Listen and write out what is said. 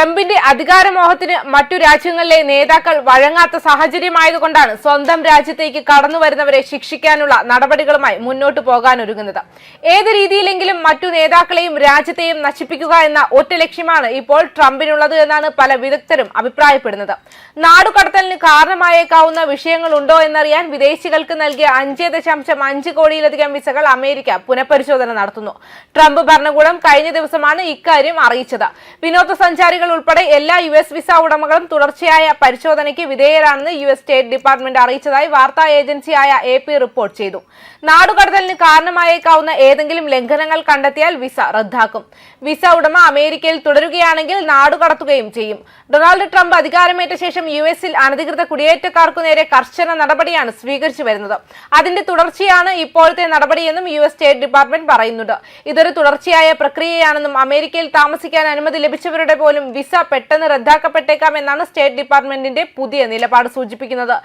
ട്രംപിന്റെ അധികാരമോഹത്തിന് മറ്റു രാജ്യങ്ങളിലെ നേതാക്കൾ വഴങ്ങാത്ത സാഹചര്യമായതുകൊണ്ടാണ് സ്വന്തം രാജ്യത്തേക്ക് കടന്നു വരുന്നവരെ ശിക്ഷിക്കാനുള്ള നടപടികളുമായി മുന്നോട്ടു പോകാനൊരുങ്ങുന്നത്. ഏത് രീതിയിലെങ്കിലും മറ്റു നേതാക്കളെയും രാജ്യത്തെയും നശിപ്പിക്കുക എന്ന ഒറ്റ ലക്ഷ്യമാണ് ഇപ്പോൾ ട്രംപിനുള്ളത് എന്നാണ് പല വിദഗ്ധരും അഭിപ്രായപ്പെടുന്നത്. നാടുകടത്തലിന് കാരണമായേക്കാവുന്ന വിഷയങ്ങൾ വിഷയങ്ങളുണ്ടോ എന്നറിയാൻ വിദേശികൾക്ക് നൽകിയ അഞ്ച് ദശാംശം അഞ്ച് കോടിയിലധികം വിസകൾ അമേരിക്ക പുനഃപരിശോധന നടത്തുന്നു. ട്രംപ് ഭരണകൂടം കഴിഞ്ഞ ദിവസമാണ് ഇക്കാര്യം അറിയിച്ചത്. വിനോദസഞ്ചാരികൾ ഉൾപ്പെടെ എല്ലാ യു എസ് വിസ ഉടമകളും തുടർച്ചയായ പരിശോധനയ്ക്ക് വിധേയരാണെന്ന് യു എസ് സ്റ്റേറ്റ് ഡിപ്പാർട്ട്മെന്റ് അറിയിച്ചതായി വാർത്താ ഏജൻസിയായ എ പി റിപ്പോർട്ട് ചെയ്തു. നാടുകടത്തലിന് കാരണമായേക്കാവുന്ന ഏതെങ്കിലും ലംഘനങ്ങൾ കണ്ടെത്തിയാൽ വിസ റദ്ദാക്കും. വിസ ഉടമ അമേരിക്കയിൽ തുടരുകയാണെങ്കിൽ നാടുകടത്തുകയും ചെയ്യും. ഡൊണാൾഡ് ട്രംപ് അധികാരമേറ്റ ശേഷം യു എസിൽ അനധികൃത കുടിയേറ്റക്കാർക്കു നേരെ കർശന നടപടിയാണ് സ്വീകരിച്ചു വരുന്നത്. അതിന്റെ തുടർച്ചയാണ് ഇപ്പോഴത്തെ നടപടിയെന്നും യു എസ് സ്റ്റേറ്റ് ഡിപ്പാർട്ട്മെന്റ് പറയുന്നുണ്ട്. ഇതൊരു തുടർച്ചയായ പ്രക്രിയയാണെന്നും അമേരിക്കയിൽ താമസിക്കാൻ അനുമതി ലഭിച്ചവരുടെ പോലും വിസ പെട്ടെന്ന് റദ്ദാക്കപ്പെട്ടേക്കാം എന്നാണ് സ്റ്റേറ്റ് ഡിപ്പാർട്ട്മെന്റിന്റെ പുതിയ നിലപാട് സൂചിപ്പിക്കുന്നത്.